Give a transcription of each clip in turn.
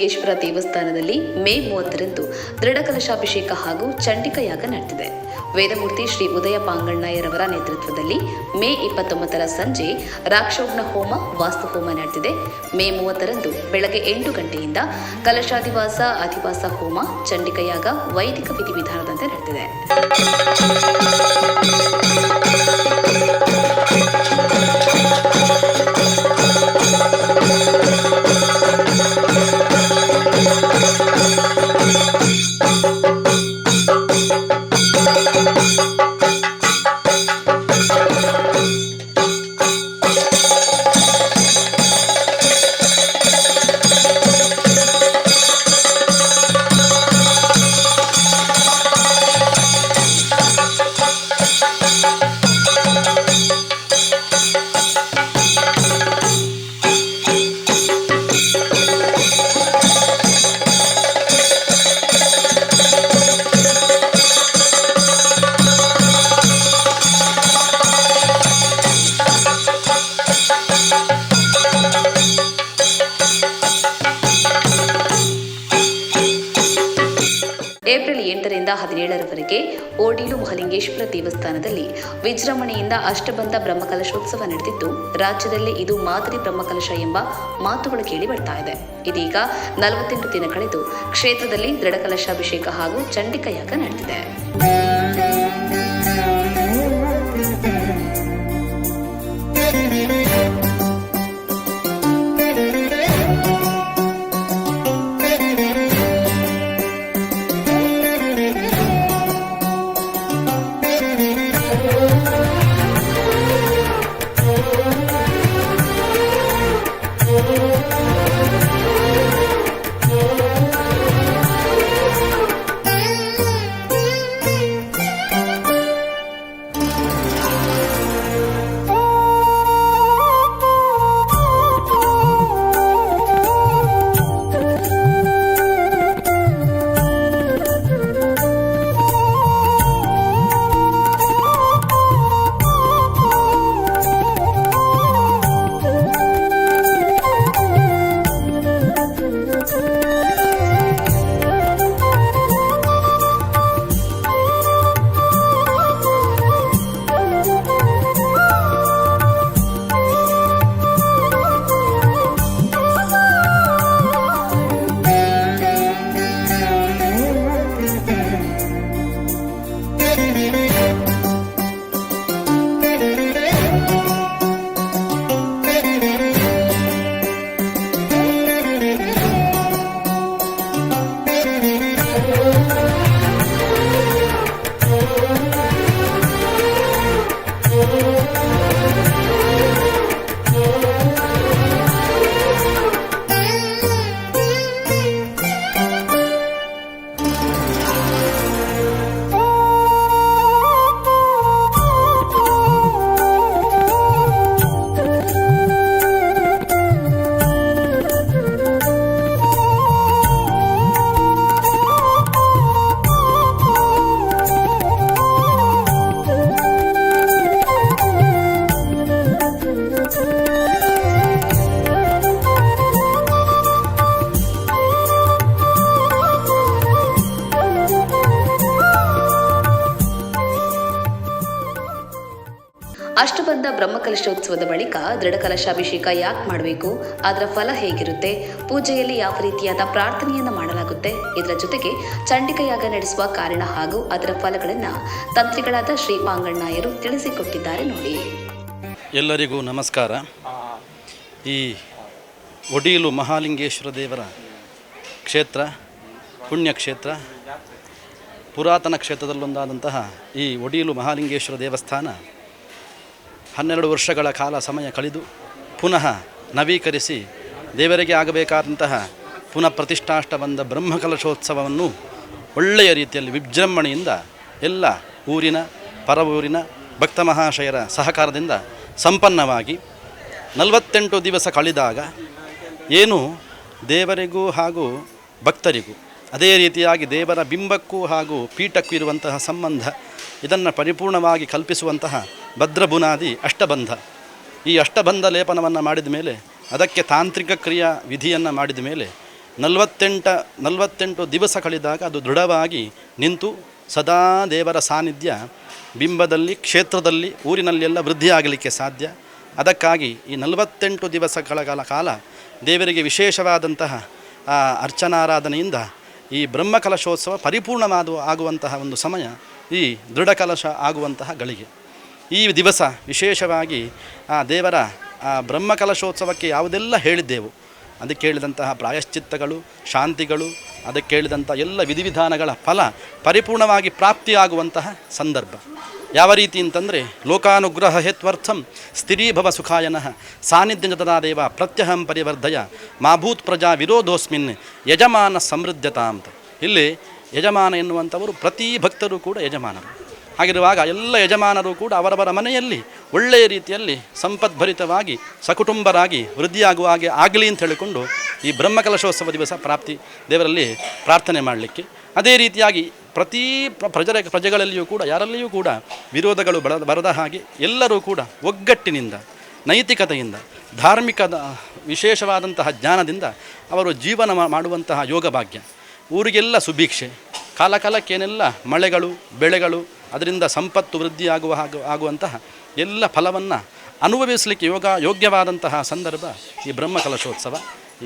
ಶ್ರೀ ಮಹಾಲಿಂಗೇಶ್ವರ ದೇವಸ್ಥಾನದಲ್ಲಿ ಮೇ ಮೂವತ್ತರಂದು ದೃಢಕಲಶಾಭಿಷೇಕ ಹಾಗೂ ಚಂಡಿಕಯಾಗ ನಡೆದಿದೆ. ವೇದಮೂರ್ತಿ ಶ್ರೀ ಉದಯ ಪಾಂಗಣ್ಣಯ್ಯರವರ ನೇತೃತ್ವದಲ್ಲಿ ಮೇ ಇಪ್ಪತ್ತೊಂಬತ್ತರ ಸಂಜೆ ರಾಕ್ಷೋಗ್ನ ಹೋಮ, ವಾಸ್ತು ಹೋಮ ನಡೆದಿದೆ. ಮೇ ಮೂವತ್ತರಂದು ಬೆಳಗ್ಗೆ ಎಂಟು ಗಂಟೆಯಿಂದ ಕಲಶಾಧಿವಾಸ, ಅಧಿವಾಸ ಹೋಮ, ಚಂಡಿಕಯಾಗ ವೈದಿಕ ವಿಧಿವಿಧಾನದಂತೆ ನಡೆದಿದೆ. ಏಪ್ರಿಲ್ ಎಂಟರಿಂದ ಹದಿನೇಳರವರೆಗೆ ಓಡೀಲು ಮಹಲಿಂಗೇಶ್ವರ ದೇವಸ್ಥಾನದಲ್ಲಿ ವಿಜೃಂಭಣೆಯಿಂದ ಅಷ್ಟಬಂಧ ಬ್ರಹ್ಮಕಲಶೋತ್ಸವ ನಡೆದಿದ್ದು, ರಾಜ್ಯದಲ್ಲೇ ಇದು ಮಾದರಿ ಬ್ರಹ್ಮಕಲಶ ಎಂಬ ಮಾತುಗಳು ಕೇಳಿ ಬರ್ತಾ ಇದೆ. ಇದೀಗ ನಲವತ್ತೆಂಟು ದಿನ ಕಳೆದು ಕ್ಷೇತ್ರದಲ್ಲಿ ದೃಢಕಲಶಾಭಿಷೇಕ ಹಾಗೂ ಚಂಡಿಕಯಾಗ ನಡೆದಿದೆ. ಅಷ್ಟಬಂಧ ಬ್ರಹ್ಮಕಲಶೋತ್ಸವದ ಬಳಿಕ ದೃಢಕಲಶಾಭಿಷೇಕ ಯಾಕೆ ಮಾಡಬೇಕು? ಅದರ ಫಲ ಹೇಗಿರುತ್ತೆ? ಪೂಜೆಯಲ್ಲಿ ಯಾವ ರೀತಿಯಾದ ಪ್ರಾರ್ಥನೆಯನ್ನು ಮಾಡಲಾಗುತ್ತೆ? ಇದರ ಜೊತೆಗೆ ಚಂಡಿಕೆಯಾಗ ನಡೆಸುವ ಕಾರಣ ಹಾಗೂ ಅದರ ಫಲಗಳನ್ನು ತಂತ್ರಿಗಳಾದ ಶ್ರೀ ಪಾಂಗಣ್ಣಾಯರು ತಿಳಿಸಿಕೊಟ್ಟಿದ್ದಾರೆ ನೋಡಿ. ಎಲ್ಲರಿಗೂ ನಮಸ್ಕಾರ. ಈ ಒಡೀಲು ಮಹಾಲಿಂಗೇಶ್ವರ ದೇವರ ಕ್ಷೇತ್ರ, ಪುಣ್ಯಕ್ಷೇತ್ರ, ಪುರಾತನ ಕ್ಷೇತ್ರದಲ್ಲೊಂದಾದಂತಹ ಈ ಒಡೀಲು ಮಹಾಲಿಂಗೇಶ್ವರ ದೇವಸ್ಥಾನ ಹನ್ನೆರಡು ವರ್ಷಗಳ ಕಾಲ ಸಮಯ ಕಳೆದು ಪುನಃ ನವೀಕರಿಸಿ ದೇವರಿಗೆ ಆಗಬೇಕಾದಂತಹ ಪುನಃ ಪ್ರತಿಷ್ಠಾಷ್ಟ ಬಂದ ಬ್ರಹ್ಮಕಲಶೋತ್ಸವವನ್ನು ಒಳ್ಳೆಯ ರೀತಿಯಲ್ಲಿ ವಿಜೃಂಭಣೆಯಿಂದ ಎಲ್ಲ ಊರಿನ, ಪರವೂರಿನ ಭಕ್ತ ಮಹಾಶಯರ ಸಹಕಾರದಿಂದ ಸಂಪನ್ನವಾಗಿ ನಲವತ್ತೆಂಟು ದಿವಸ ಕಳೆದಾಗ ಏನು ದೇವರಿಗೂ ಹಾಗೂ ಭಕ್ತರಿಗೂ, ಅದೇ ರೀತಿಯಾಗಿ ದೇವರ ಬಿಂಬಕ್ಕೂ ಹಾಗೂ ಪೀಠಕ್ಕೂ ಇರುವಂತಹ ಸಂಬಂಧ ಇದನ್ನು ಪರಿಪೂರ್ಣವಾಗಿ ಕಲ್ಪಿಸುವಂತಹ ಭದ್ರಬುನಾದಿ ಅಷ್ಟಬಂಧ. ಈ ಅಷ್ಟಬಂಧ ಲೇಪನವನ್ನು ಮಾಡಿದ ಮೇಲೆ, ಅದಕ್ಕೆ ತಾಂತ್ರಿಕ ಕ್ರಿಯಾ ವಿಧಿಯನ್ನು ಮಾಡಿದ ಮೇಲೆ, ನಲವತ್ತೆಂಟ, ನಲವತ್ತೆಂಟು ದಿವಸ ಕಳೆದಾಗ ಅದು ದೃಢವಾಗಿ ನಿಂತು ಸದಾ ದೇವರ ಸಾನ್ನಿಧ್ಯ ಬಿಂಬದಲ್ಲಿ, ಕ್ಷೇತ್ರದಲ್ಲಿ, ಊರಿನಲ್ಲೆಲ್ಲ ವೃದ್ಧಿಯಾಗಲಿಕ್ಕೆ ಸಾಧ್ಯ. ಅದಕ್ಕಾಗಿ ಈ ನಲವತ್ತೆಂಟು ದಿವಸಗಳ ಕಾಲ ದೇವರಿಗೆ ವಿಶೇಷವಾದಂತಹ ಅರ್ಚನಾರಾಧನೆಯಿಂದ ಈ ಬ್ರಹ್ಮಕಲಶೋತ್ಸವ ಪರಿಪೂರ್ಣವಾದ ಆಗುವಂತಹ ಒಂದು ಸಮಯ ಈ ದೃಢಕಲಶ ಆಗುವಂತಹ ಗಳಿಗೆ. ಈ ದಿವಸ ವಿಶೇಷವಾಗಿ ಆ ದೇವರ ಆ ಬ್ರಹ್ಮಕಲಶೋತ್ಸವಕ್ಕೆ ಯಾವುದೆಲ್ಲ ಹೇಳಿದ್ದೆವು? ಅದಕ್ಕೆ ಹೇಳಿದಂತಹ ಪ್ರಾಯಶ್ಚಿತ್ತಗಳು, ಶಾಂತಿಗಳು, ಅದಕ್ಕೆ ಹೇಳಿದಂಥ ಎಲ್ಲ ವಿಧಿವಿಧಾನಗಳ ಫಲ ಪರಿಪೂರ್ಣವಾಗಿ ಪ್ರಾಪ್ತಿಯಾಗುವಂತಹ ಸಂದರ್ಭ. ಯಾವ ರೀತಿ ಅಂತಂದರೆ, ಲೋಕಾನುಗ್ರಹ ಹೇತ್ವರ್ಥಂ ಸ್ಥಿರೀಭವ ಸುಖಾಯನಃ ಸಾನ್ನಿಧ್ಯ ದೇವ ಪ್ರತ್ಯಹಂ ಪರಿವರ್ಧಯ ಮಾಭೂತ್ ಪ್ರಜಾ ವಿರೋಧೋಸ್ಮಿನ್ ಯಜಮಾನ ಸಮೃದ್ಧತಾ ಅಂತ. ಇಲ್ಲಿ ಯಜಮಾನ ಎನ್ನುವಂಥವರು ಪ್ರತಿ ಭಕ್ತರು ಕೂಡ ಯಜಮಾನರು. ಹಾಗಿರುವಾಗ ಎಲ್ಲ ಯಜಮಾನರು ಕೂಡ ಅವರವರ ಮನೆಯಲ್ಲಿ ಒಳ್ಳೆಯ ರೀತಿಯಲ್ಲಿ ಸಂಪದ್ಭರಿತವಾಗಿ, ಸಕುಟುಂಬರಾಗಿ, ವೃದ್ಧಿಯಾಗುವ ಹಾಗೆ ಆಗಲಿ ಅಂತ ಹೇಳಿಕೊಂಡು ಈ ಬ್ರಹ್ಮಕಲಶೋತ್ಸವ ದಿವಸ ಪ್ರಾಪ್ತಿ ದೇವರಲ್ಲಿ ಪ್ರಾರ್ಥನೆ ಮಾಡಲಿಕ್ಕೆ, ಅದೇ ರೀತಿಯಾಗಿ ಪ್ರತಿ ಪ್ರ- ಪ್ರಜರ ಪ್ರಜೆಗಳಲ್ಲಿಯೂ ಕೂಡ, ಯಾರಲ್ಲಿಯೂ ಕೂಡ ವಿರೋಧಗಳು ಬರ ಬರದ ಹಾಗೆ ಎಲ್ಲರೂ ಕೂಡ ಒಗ್ಗಟ್ಟಿನಿಂದ, ನೈತಿಕತೆಯಿಂದ, ಧಾರ್ಮಿಕದ ವಿಶೇಷವಾದಂತಹ ಜ್ಞಾನದಿಂದ ಅವರು ಜೀವನ ಮಾಡುವಂತಹ ಯೋಗ ಭಾಗ್ಯ. ಊರಿಗೆಲ್ಲ ಸುಭೀಕ್ಷೆ. ಕಾಲ ಕಾಲಕ್ಕೇನೆಲ್ಲ ಮಳೆಗಳು, ಬೆಳೆಗಳು, ಅದರಿಂದ ಸಂಪತ್ತು ವೃದ್ಧಿಯಾಗುವ ಹಾಗೂ ಆಗುವಂತಹ ಎಲ್ಲ ಫಲವನ್ನು ಅನುಭವಿಸಲಿಕ್ಕೆ ಯೋಗ ಯೋಗ್ಯವಾದಂತಹ ಸಂದರ್ಭ ಈ ಬ್ರಹ್ಮಕಲಶೋತ್ಸವ.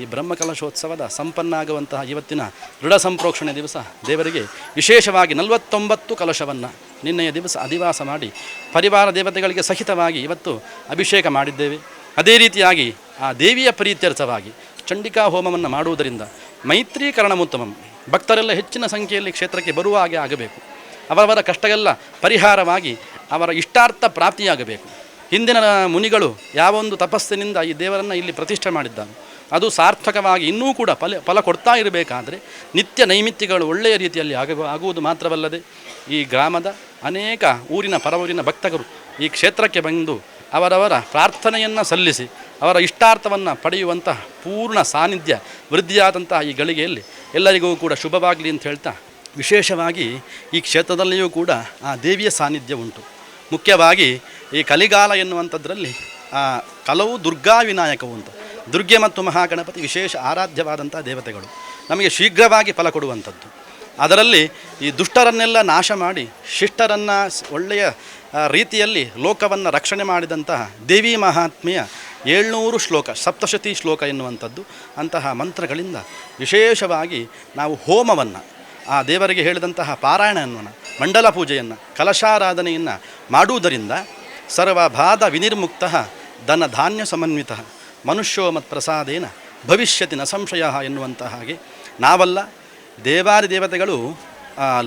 ಈ ಬ್ರಹ್ಮಕಲಶೋತ್ಸವದ ಸಂಪನ್ನ ಆಗುವಂತಹ ಇವತ್ತಿನ ದೃಢ ಸಂಪ್ರೋಕ್ಷಣೆ ದಿವಸ ದೇವರಿಗೆ ವಿಶೇಷವಾಗಿ ನಲವತ್ತೊಂಬತ್ತು ಕಲಶವನ್ನು ನಿನ್ನೆಯ ದಿವಸ ಅಧಿವಾಸ ಮಾಡಿ ಪರಿವಾರ ದೇವತೆಗಳಿಗೆ ಸಹಿತವಾಗಿ ಇವತ್ತು ಅಭಿಷೇಕ ಮಾಡಿದ್ದೇವೆ. ಅದೇ ರೀತಿಯಾಗಿ ಆ ದೇವಿಯ ಪ್ರೀತ್ಯರ್ಥವಾಗಿ ಚಂಡಿಕಾ ಹೋಮವನ್ನು ಮಾಡುವುದರಿಂದ ಮೈತ್ರೀಕರಣಮುತ್ತಮಂ ಭಕ್ತರೆಲ್ಲ ಹೆಚ್ಚಿನ ಸಂಖ್ಯೆಯಲ್ಲಿ ಕ್ಷೇತ್ರಕ್ಕೆ ಬರುವ ಹಾಗೆ ಆಗಬೇಕು. ಅವರವರ ಕಷ್ಟಗೆಲ್ಲ ಪರಿಹಾರವಾಗಿ ಅವರ ಇಷ್ಟಾರ್ಥ ಪ್ರಾಪ್ತಿಯಾಗಬೇಕು. ಹಿಂದಿನ ಮುನಿಗಳು ಯಾವೊಂದು ತಪಸ್ಸಿನಿಂದ ಈ ದೇವರನ್ನು ಇಲ್ಲಿ ಪ್ರತಿಷ್ಠೆ ಮಾಡಿದ್ದಾರೆ ಅದು ಸಾರ್ಥಕವಾಗಿ ಇನ್ನೂ ಕೂಡ ಫಲ ಫಲ ಕೊಡ್ತಾ ಇರಬೇಕಾದರೆ ನಿತ್ಯ ನೈಮಿತ್ಯಗಳು ಒಳ್ಳೆಯ ರೀತಿಯಲ್ಲಿ ಆಗ ಆಗುವುದು ಮಾತ್ರವಲ್ಲದೆ ಈ ಗ್ರಾಮದ ಅನೇಕ ಊರಿನ ಪರವೂರಿನ ಭಕ್ತರು ಈ ಕ್ಷೇತ್ರಕ್ಕೆ ಬಂದು ಅವರವರ ಪ್ರಾರ್ಥನೆಯನ್ನು ಸಲ್ಲಿಸಿ, ಅವರ ಇಷ್ಟಾರ್ಥವನ್ನು ಪಡೆಯುವಂತಹ ಪೂರ್ಣ ಸಾನ್ನಿಧ್ಯ, ವೃದ್ಧಿಯಾದಂತಹ ಈ ಗಳಿಗೆಯಲ್ಲಿ ಎಲ್ಲರಿಗೂ ಕೂಡ ಶುಭವಾಗಲಿ ಅಂತ ಹೇಳ್ತಾ ವಿಶೇಷವಾಗಿ ಈ ಕ್ಷೇತ್ರದಲ್ಲಿಯೂ ಕೂಡ ಆ ದೇವಿಯ ಸಾನ್ನಿಧ್ಯ ಉಂಟು. ಮುಖ್ಯವಾಗಿ ಈ ಕಲಿಗಾಲ ಎನ್ನುವಂಥದ್ರಲ್ಲಿ ಆ ಕಲವು ದುರ್ಗಾ ವಿನಾಯಕವು ಅಂತ ದುರ್ಗೆ ಮತ್ತು ಮಹಾಗಣಪತಿ ವಿಶೇಷ ಆರಾಧ್ಯವಾದಂಥ ದೇವತೆಗಳು. ನಮಗೆ ಶೀಘ್ರವಾಗಿ ಫಲ ಕೊಡುವಂಥದ್ದು. ಅದರಲ್ಲಿ ಈ ದುಷ್ಟರನ್ನೆಲ್ಲ ನಾಶ ಮಾಡಿ, ಶಿಷ್ಟರನ್ನು ಒಳ್ಳೆಯ ರೀತಿಯಲ್ಲಿ ಲೋಕವನ್ನು ರಕ್ಷಣೆ ಮಾಡಿದಂತಹ ದೇವಿ ಮಹಾತ್ಮೆಯ ಏಳ್ನೂರು ಶ್ಲೋಕ, ಸಪ್ತಶತಿ ಶ್ಲೋಕ ಎನ್ನುವಂಥದ್ದು. ಅಂತಹ ಮಂತ್ರಗಳಿಂದ ವಿಶೇಷವಾಗಿ ನಾವು ಹೋಮವನ್ನು, ಆ ದೇವರಿಗೆ ಹೇಳಿದಂತಹ ಪಾರಾಯಣವನ್ನು, ಮಂಡಲ ಪೂಜೆಯನ್ನು, ಕಲಶಾರಾಧನೆಯನ್ನು ಮಾಡುವುದರಿಂದ ಸರ್ವಭಾದ ವಿನಿರ್ಮುಕ್ತ ಧನ ಧಾನ್ಯ ಸಮನ್ವಿತ ಮನುಷ್ಯೋ ಮತ್ ಪ್ರಸಾದೇನ ಭವಿಷ್ಯತಿ ನ ಸಂಶಯ ಎನ್ನುವಂತಹ ಹಾಗೆ ನಾವಲ್ಲ, ದೇವಾದಿ ದೇವತೆಗಳು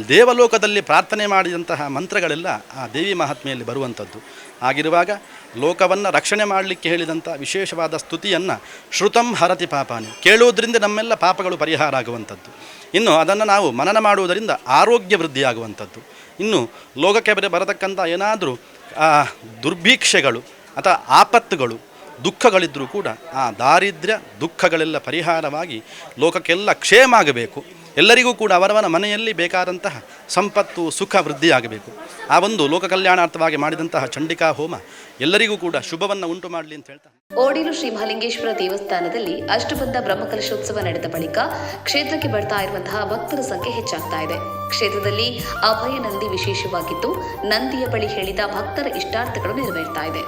ದೇವಲೋಕದಲ್ಲಿ ಪ್ರಾರ್ಥನೆ ಮಾಡಿದಂತಹ ಮಂತ್ರಗಳೆಲ್ಲ ಆ ದೇವಿ ಮಹಾತ್ಮೆಯಲ್ಲಿ ಬರುವಂಥದ್ದು. ಆಗಿರುವಾಗ ಲೋಕವನ್ನು ರಕ್ಷಣೆ ಮಾಡಲಿಕ್ಕೆ ಹೇಳಿದಂಥ ವಿಶೇಷವಾದ ಸ್ತುತಿಯನ್ನು ಶ್ರುತಂ ಹರತಿ ಪಾಪಾನಿ. ಕೇಳುವುದರಿಂದ ನಮ್ಮೆಲ್ಲ ಪಾಪಗಳು ಪರಿಹಾರ ಆಗುವಂಥದ್ದು. ಇನ್ನು ಅದನ್ನು ನಾವು ಮನನ ಮಾಡುವುದರಿಂದ ಆರೋಗ್ಯ ವೃದ್ಧಿಯಾಗುವಂಥದ್ದು ಇನ್ನು ಲೋಕಕ್ಕೆ ಬರೆ ಬರತಕ್ಕಂಥ ಏನಾದರೂ ದುರ್ಭೀಕ್ಷೆಗಳು ಅಥವಾ ಆಪತ್ತುಗಳು ದುಃಖಗಳಿದ್ದರೂ ಕೂಡ ಆ ದಾರಿದ್ರ್ಯ, ದುಃಖಗಳೆಲ್ಲ ಪರಿಹಾರವಾಗಿ ಲೋಕಕ್ಕೆಲ್ಲ ಕ್ಷೇಮ ಆಗಬೇಕು. ಎಲ್ಲರಿಗೂ ಕೂಡ ಅವರವರ ಮನೆಯಲ್ಲಿ ಬೇಕಾದಂತಹ ಸಂಪತ್ತು, ಸುಖ ವೃದ್ಧಿಯಾಗಬೇಕು ಆ ಒಂದು ಲೋಕ ಕಲ್ಯಾಣಾರ್ಥವಾಗಿ ಮಾಡಿದಂತಹ ಚಂಡಿಕಾ ಹೋಮ ಎಲ್ಲರಿಗೂ ಕೂಡ ಶುಭವನ್ನು ಉಂಟು ಮಾಡಲಿ ಅಂತ ಹೇಳ್ತಾ ಓಡಿಲು ಶ್ರೀ ಮಹಾಲಿಂಗೇಶ್ವರ ದೇವಸ್ಥಾನದಲ್ಲಿ ಅಷ್ಟಬಂಧ ಬ್ರಹ್ಮಕಲಶೋತ್ಸವ ನಡೆದ ಬಳಿಕ ಕ್ಷೇತ್ರಕ್ಕೆ ಬರ್ತಾ ಇರುವಂತಹ ಭಕ್ತರ ಸಂಖ್ಯೆ ಹೆಚ್ಚಾಗ್ತಾ ಇದೆ. ಕ್ಷೇತ್ರದಲ್ಲಿ ಅಭಯ ನಂದಿ ವಿಶೇಷವಾಗಿದ್ದು, ನಂದಿಯ ಬಳಿ ಹೇಳಿದ ಭಕ್ತರ ಇಷ್ಟಾರ್ಥಗಳು ನೆರವೇರ್ತಾ ಇದೆ.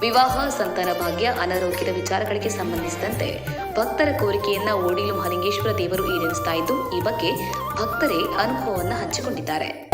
ವಿವಾಹ, ಸಂತಾನ ಭಾಗ್ಯ, ಅನಾರೋಗ್ಯದ ವಿಚಾರಗಳಿಗೆ ಸಂಬಂಧಿಸಿದಂತೆ ಭಕ್ತರ ಕೋರಿಕೆಯನ್ನ ಓಡಿಲು ಮಹಲಿಂಗೇಶ್ವರ ದೇವರು ಈಡೇರಿಸ್ತಾ ಇದ್ದು, ಈ ಬಗ್ಗೆ ಭಕ್ತರೇ ಅನುಭವವನ್ನು ಹಂಚಿಕೊಂಡಿದ್ದಾರೆ.